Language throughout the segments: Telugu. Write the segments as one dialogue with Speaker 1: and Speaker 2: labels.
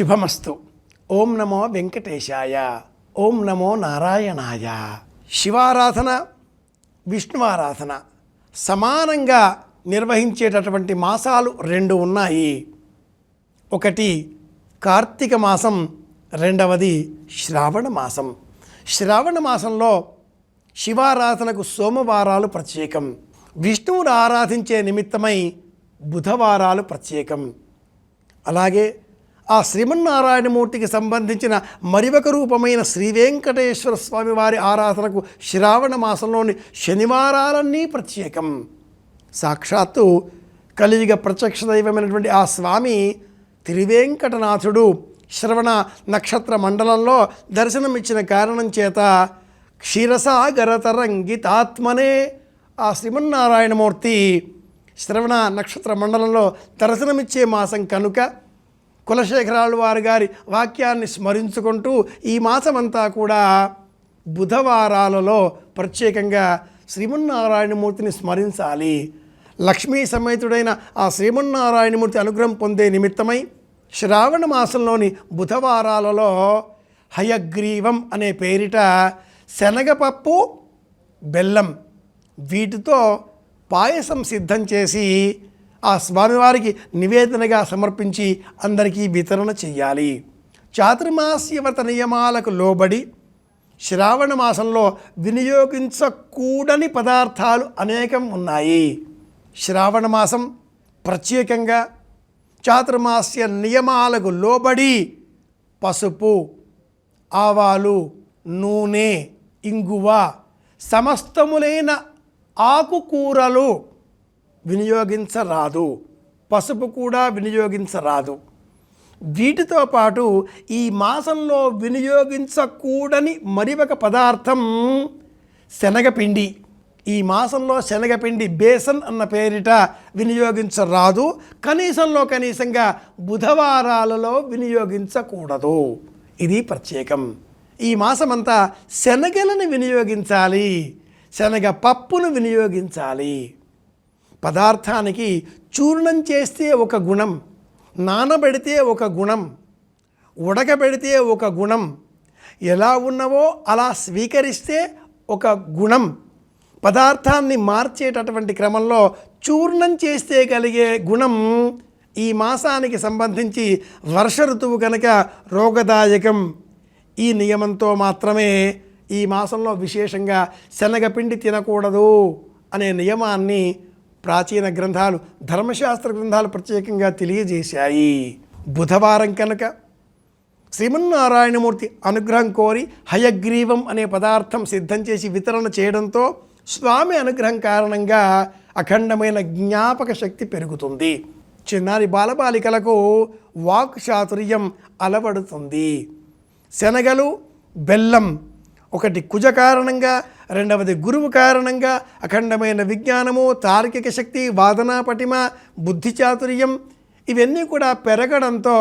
Speaker 1: శుభమస్తు. ఓం నమో వెంకటేశాయ. ఓం నమో నారాయణాయ. శివారాధన విష్ణువారాధన సమానంగా నిర్వహించేటటువంటి మాసాలు రెండు ఉన్నాయి. ఒకటి కార్తీక మాసం రెండవది శ్రావణ మాసం. శ్రావణ మాసంలో శివారాధనకు సోమవారాలు ప్రత్యేకం. విష్ణువును ఆరాధించే నిమిత్తమై బుధవారాలు ప్రత్యేకం. అలాగే ఆ శ్రీమన్నారాయణమూర్తికి సంబంధించిన మరి ఒక రూపమైన శ్రీ వెంకటేశ్వర స్వామి వారి ఆరాధనకు శ్రావణ మాసంలోని శనివారాలన్నీ ప్రత్యేకం. సాక్షాత్తు కలియుగ ప్రత్యక్ష దైవమైనటువంటి ఆ స్వామి త్రివేంకటనాథుడు శ్రవణ నక్షత్ర మండలంలో దర్శనమిచ్చిన కారణం చేత క్షీరసాగరతరంగితాత్మనే ఆ శ్రీమన్నారాయణమూర్తి శ్రవణ నక్షత్ర మండలంలో దర్శనమిచ్చే మాసం కనుక కులశేఖరాలు వారి గారి వాక్యాన్ని స్మరించుకుంటూ ఈ మాసమంతా కూడా బుధవారాలలో ప్రత్యేకంగా శ్రీమన్నారాయణమూర్తిని స్మరించాలి. లక్ష్మీ సమేతుడైన ఆ శ్రీమన్నారాయణమూర్తి అనుగ్రహం పొందే నిమిత్తమై శ్రావణ మాసంలోని బుధవారాలలో హయగ్రీవం అనే పేరిట శనగపప్పు బెల్లం వీటితో పాయసం సిద్ధం చేసి ఆ స్వామివారికి నివేదనగా సమర్పించి అందరికీ వితరణ చెయ్యాలి. చాతుర్మాస్యవ్రత నియమాలకు లోబడి శ్రావణ మాసంలో వినియోగించకూడని పదార్థాలు అనేకం ఉన్నాయి. శ్రావణ మాసం ప్రత్యేకంగా చాతుర్మాస్య నియమాలకు లోబడి పసుపు ఆవాలు నూనె ఇంగువ సమస్తములైన ఆకుకూరలు వినియోగించరాదు. పసుపు కూడా వినియోగించరాదు. వీటితో పాటు ఈ మాసంలో వినియోగించకూడని మరి ఒక పదార్థం శనగపిండి. ఈ మాసంలో శనగపిండి బేసన్ అన్న పేరిట వినియోగించరాదు. కనీసంలో కనీసంగా బుధవారాలలో వినియోగించకూడదు. ఇది ప్రత్యేకం. ఈ మాసమంతా శనగలను వినియోగించాలి. శనగ పప్పును వినియోగించాలి. పదార్థానికి చూర్ణం చేస్తే ఒక గుణం నానబెడితే ఒక గుణం ఉడకబెడితే ఒక గుణం ఎలా ఉన్నవో అలా స్వీకరిస్తే ఒక గుణం. పదార్థాన్ని మార్చేటటువంటి క్రమంలో చూర్ణం చేస్తే కలిగే గుణం ఈ మాసానికి సంబంధించి వర్ష ఋతువు కనుక రోగదాయకం. ఈ నియమంతో మాత్రమే ఈ మాసంలో విశేషంగా శనగపిండి తినకూడదు అనే నియమాన్ని ప్రాచీన గ్రంథాలు ధర్మశాస్త్ర గ్రంథాలు ప్రత్యేకంగా తెలియజేశాయి. బుధవారం కనుక శ్రీమన్నారాయణమూర్తి అనుగ్రహం కోరి హయగ్రీవం అనే పదార్థం సిద్ధం చేసి వితరణ చేయడంతో స్వామి అనుగ్రహం కారణంగా అఖండమైన జ్ఞాపక శక్తి పెరుగుతుంది. చిన్నారి బాలబాలికలకు వాక్ చాతుర్యం అలవడుతుంది. శనగలు బెల్లం ఒకటి కుజ కారణంగా రెండవది గురువు కారణంగా అఖండమైన విజ్ఞానము తార్కిక శక్తి వాదనా పటిమ బుద్ధి చాతుర్యం ఇవన్నీ కూడా పెరగడంతో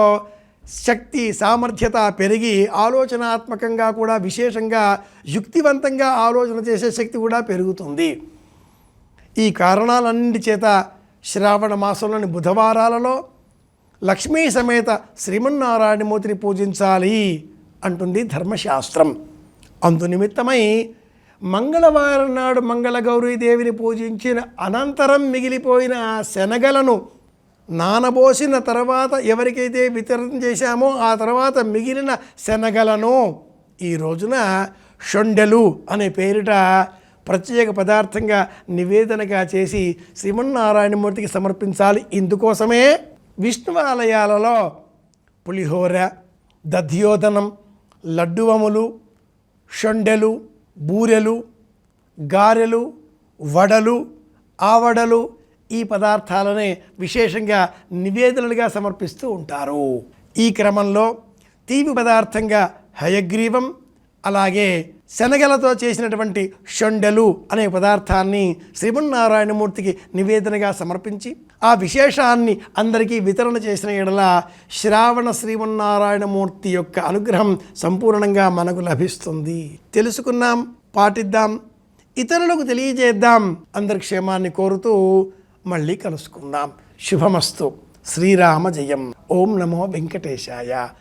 Speaker 1: శక్తి సామర్థ్యత పెరిగి ఆలోచనాత్మకంగా కూడా విశేషంగా యుక్తివంతంగా ఆలోచన చేసే శక్తి కూడా పెరుగుతుంది. ఈ కారణాలన్నింటి చేత శ్రావణ మాసంలోని బుధవారాలలో లక్ష్మీ సమేత శ్రీమన్నారాయణమూర్తిని పూజించాలి అంటుంది ధర్మశాస్త్రం. అందు నిమిత్తమై మంగళవారం నాడు మంగళగౌరీదేవిని పూజించిన అనంతరం మిగిలిపోయిన ఆ శనగలను నానబోసిన తర్వాత ఎవరికైతే వితరణ చేశామో ఆ తర్వాత మిగిలిన శనగలను ఈ రోజున షొండెలు అనే పేరిట ప్రత్యేక పదార్థంగా నివేదనగా చేసి శ్రీమన్నారాయణమూర్తికి సమర్పించాలి. ఇందుకోసమే విష్ణు ఆలయాలలో పులిహోర దధ్యోదనం లడ్డువములు షొండెలు బూరెలు గారెలు వడలు ఆవడలు ఈ పదార్థాలనే విశేషంగా నివేదనలుగా సమర్పిస్తూ ఉంటారు. ఈ క్రమంలో తీపి పదార్థంగా హయగ్రీవం అలాగే శనగలతో చేసినటువంటి షొండెలు అనే పదార్థాన్ని శ్రీమన్నారాయణమూర్తికి నివేదనగా సమర్పించి ఆ విశేషాన్ని అందరికీ వితరణ చేసిన ఎడల శ్రావణ శ్రీమన్నారాయణమూర్తి యొక్క అనుగ్రహం సంపూర్ణంగా మనకు లభిస్తుంది. తెలుసుకున్నాం పాటిద్దాం ఇతరులకు తెలియజేద్దాం అందరి క్షేమాన్ని కోరుతూ మళ్ళీ కలుసుకుందాం. శుభమస్తు. శ్రీరామ జయం. ఓం నమో వెంకటేశాయ.